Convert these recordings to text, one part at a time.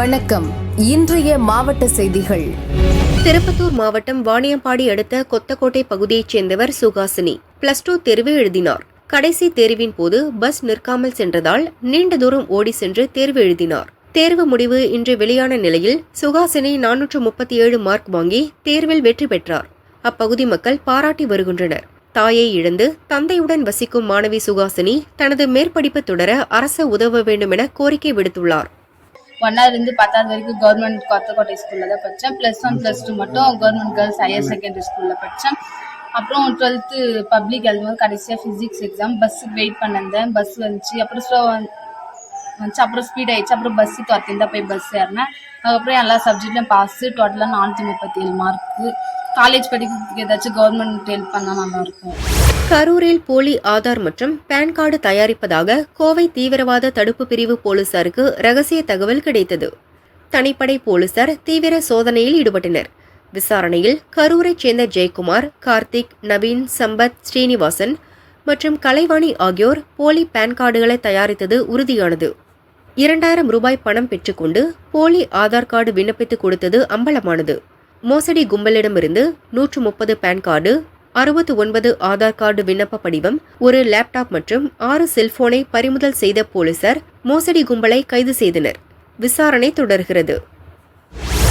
வணக்கம். இன்றைய மாவட்ட செய்திகள். திருப்பத்தூர் மாவட்டம் வாணியம்பாடி அடுத்த கொத்தக்கோட்டை பகுதியைச் சேர்ந்தவர் சுகாசினி. பிளஸ் டூ தேர்வு எழுதினார். கடைசி தேர்வின் போது பஸ் நிற்காமல் சென்றதால் நீண்ட தூரம் ஓடி சென்று தேர்வு எழுதினார். தேர்வு முடிவு இன்று வெளியான நிலையில் சுகாசினி நானூற்று முப்பத்தி ஏழு மார்க் வாங்கி தேர்வில் வெற்றி பெற்றார். அப்பகுதி மக்கள் பாராட்டி வருகின்றனர். தாயை இழந்து தந்தையுடன் வசிக்கும் மாணவி சுகாசினி தனது மேற்படிப்பு தொடர அரசு உதவ வேண்டுமென கோரிக்கை விடுத்துள்ளார். ஒன்னாவது பத்தாவது வரைக்கும் கவர்மெண்ட் கொத்தக்கோட்டை ஸ்கூலில் தான் படித்தேன் ப்ளஸ் ஒன் ப்ளஸ் டூ மட்டும் கவர்மெண்ட் கேர்ள்ஸ் ஹையர் செகண்டரி ஸ்கூலில் படித்தேன் அப்புறம் டுவெல்த்து பப்ளிக் எழுதும்போது கடைசியாக ஃபிசிக்ஸ் எக்ஸாம் பஸ்ஸுக்கு வெயிட் பண்ணிருந்தேன் பஸ் வந்துச்சு. அப்புறம் ஸ்லோ வந்துச்சு. அப்புறம் ஸ்பீட் ஆயிடுச்சு. அப்புறம் பஸ்ஸு துரத்திருந்தா போய் பஸ் ஏறினேன். அதுக்கப்புறம் எல்லா சப்ஜெக்ட்லையும் பாஸு டோட்டலாக நானூற்றி முப்பத்தி ஏழு மார்க்கு காலேஜ் படிக்கிறதுக்கு ஏதாச்சும் கவர்மெண்ட் ஹெல்ப் பண்ணால் நல்லாயிருக்கும் கரூரில் போலி ஆதார் மற்றும் பான் கார்டு தயாரிப்பதாக கோவை தீவிரவாத தடுப்பு பிரிவு போலீசாருக்கு ரகசிய தகவல் கிடைத்தது. தனிப்படை போலீசார் தீவிர சோதனையில் ஈடுபட்டனர். விசாரணையில் கரூரைச் சேர்ந்த ஜெயக்குமார் கார்த்திக் நவீன் சம்பத் ஸ்ரீனிவாசன் மற்றும் கலைவாணி ஆகியோர் போலி பான் கார்டுகளை தயாரித்தது உறுதியானது. இரண்டாயிரம் ரூபாய் பணம் பெற்றுக்கொண்டு போலி ஆதார் கார்டு விண்ணப்பித்து கொடுத்தது அம்பலமானது. மோசடி கும்பலிடமிருந்து நூற்று முப்பது பான் கார்டு அறுபத்து ஒன்பது ஆதார் கார்டு விண்ணப்ப படிவம் ஒரு லேப்டாப் மற்றும் ஆறு செல்போனை பறிமுதல் செய்த போலீசார் மோசடி கும்பலை கைது செய்தனர். விசாரணை தொடர்கிறது.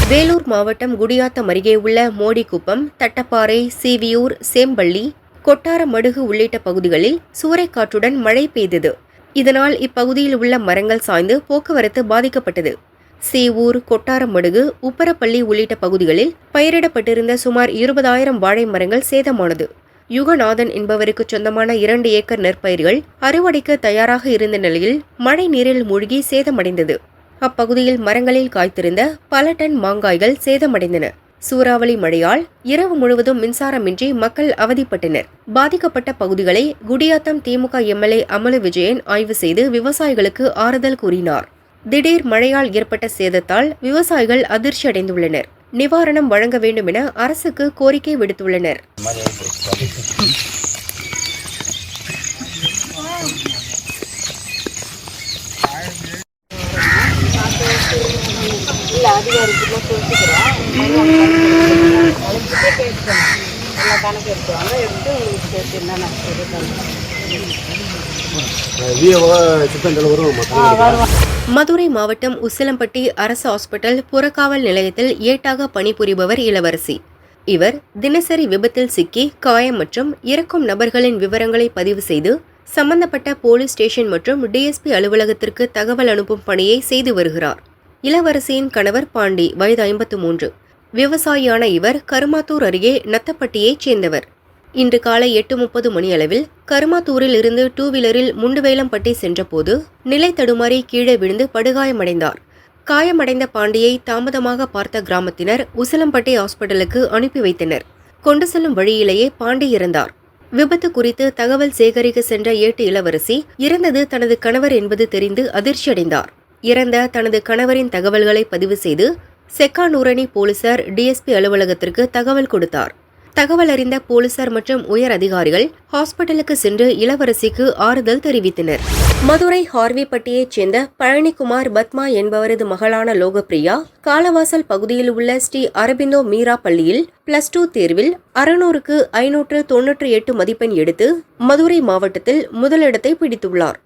வேலூர் மாவட்டம் குடியாத்தம் அருகே உள்ள மோடிக்குப்பம் தட்டப்பாறை சீவியூர் சேம்பள்ளி கொட்டாரமடுகு உள்ளிட்ட பகுதிகளில் சூறைக்காற்றுடன் மழை பெய்தது. இதனால் இப்பகுதியில் உள்ள மரங்கள் சாய்ந்து போக்குவரத்து பாதிக்கப்பட்டது. சேவூர் கொட்டாரமடுகு உப்பரப்பள்ளி உள்ளிட்ட பகுதிகளில் பயிரிடப்பட்டிருந்த சுமார் இருபதாயிரம் வாழை மரங்கள் சேதமானது. யுகநாதன் என்பவருக்கு சொந்தமான இரண்டு ஏக்கர் நெற்பயிர்கள் அறுவடைக்கு தயாராக இருந்த நிலையில் மழை நீரில் மூழ்கி சேதமடைந்தது. அப்பகுதியில் மரங்களில் காய்த்திருந்த பல டன் மாங்காய்கள் சேதமடைந்தன. சூறாவளி மழையால் இரவு முழுவதும் மின்சாரமின்றி மக்கள் அவதிப்பட்டனர். பாதிக்கப்பட்ட பகுதிகளை குடியாத்தம் திமுக எம்எல்ஏ அமலு விஜயன் ஆய்வு செய்து விவசாயிகளுக்கு ஆறுதல் கூறினார். திடீர் மழையால் ஏற்பட்ட சேதத்தால் விவசாயிகள் அதிர்ச்சி அடைந்துள்ளனர் நிவாரணம் வழங்க வேண்டும் என அரசுக்கு கோரிக்கை விடுத்துள்ளனர். விஏஓ சித்தங்கள் வரும் என்னென்ன மதுரை மாவட்டம் உசிலம்பட்டி அரசு ஹாஸ்பிட்டல் புறக்காவல் நிலையத்தில் ஏட்டாக பணிபுரிபவர் இளவரசி. இவர் தினசரி விபத்தில் சிக்கி காயம் மற்றும் இறக்கும் நபர்களின் விவரங்களை பதிவு செய்து சம்பந்தப்பட்ட போலீஸ் ஸ்டேஷன் மற்றும் டிஎஸ்பி அலுவலகத்திற்கு தகவல் அனுப்பும் பணியை செய்து வருகிறார். இளவரசியின் கணவர் பாண்டி வயது ஐம்பத்து மூன்று. விவசாயியான இவர் கருமாத்தூர் அருகே நத்தப்பட்டியைச் சேர்ந்தவர். இன்று காலை எட்டு முப்பது மணியளவில் கருமாத்தூரில் இருந்து டூ வீலரில் முண்டுவேலம்பட்டி சென்றபோது நிலை தடுமாறி கீழே விழுந்து படுகாயமடைந்தார். காயமடைந்த பாண்டியை தாமதமாக பார்த்த கிராமத்தினர் உசிலம்பட்டி ஹாஸ்பிட்டலுக்கு அனுப்பி வைத்தனர். கொண்டு செல்லும் வழியிலேயே பாண்டி இறந்தார். விபத்து குறித்து தகவல் சேகரிக்க சென்ற ஏட்டு இளவரசி இறந்தது தனது கணவர் என்பது தெரிந்து அதிர்ச்சியடைந்தார். இறந்த தனது கணவரின் தகவல்களை பதிவு செய்து செக்கானூரணி போலீசார் டிஎஸ்பி அலுவலகத்திற்கு தகவல் கொடுத்தார். தகவல் அறிந்த போலீசார் மற்றும் உயர் அதிகாரிகள் ஹாஸ்பிட்டலுக்கு சென்று இளவரசிக்கு ஆறுதல் தெரிவித்தனர். மதுரை ஹார்விப்பட்டியைச் சேர்ந்த பழனிக்குமார் பத்மா என்பவரது மகளான லோகப்பிரியா காலவாசல் பகுதியில் உள்ள ஸ்ரீ அரபிந்தோ மீரா பள்ளியில் பிளஸ் டூ தேர்வில் அறுநூறுக்கு ஐநூற்று தொன்னூற்றி எட்டு மதிப்பெண் எடுத்து மதுரை மாவட்டத்தில் முதலிடத்தை பிடித்துள்ளார்.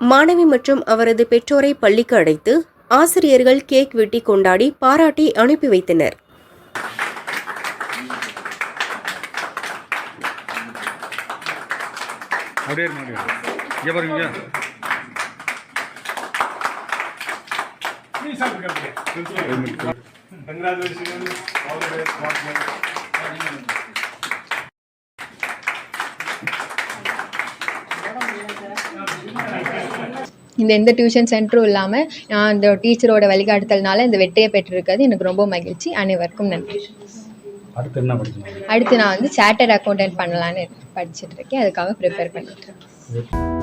மாணவி மற்றும் அவரது பெற்றோரை பள்ளிக்கு அழைத்து ஆசிரியர்கள் கேக் வெட்டி கொண்டாடி பாராட்டி அனுப்பி வைத்தனர். அப்படியே அப்படியே இங்கே பாருங்க இந்த எந்த டியூஷன் சென்டரும் இல்லாமல் நான் இந்த டீச்சரோட வழிகாட்டுதல்னால இந்த வெற்றியை பெற்றிருக்கிறது. எனக்கு ரொம்ப மகிழ்ச்சி. அனைவருக்கும் நன்றி. அடுத்து என்ன படிக்கணும்? அடுத்து நான் வந்து சார்ட்டர்ட் அக்கௌண்டன்ட் பண்ணலான்னு படிச்சுட்டு இருக்கேன். அதுக்காக ப்ரிப்பேர் பண்ணிட்டு இருக்கேன்.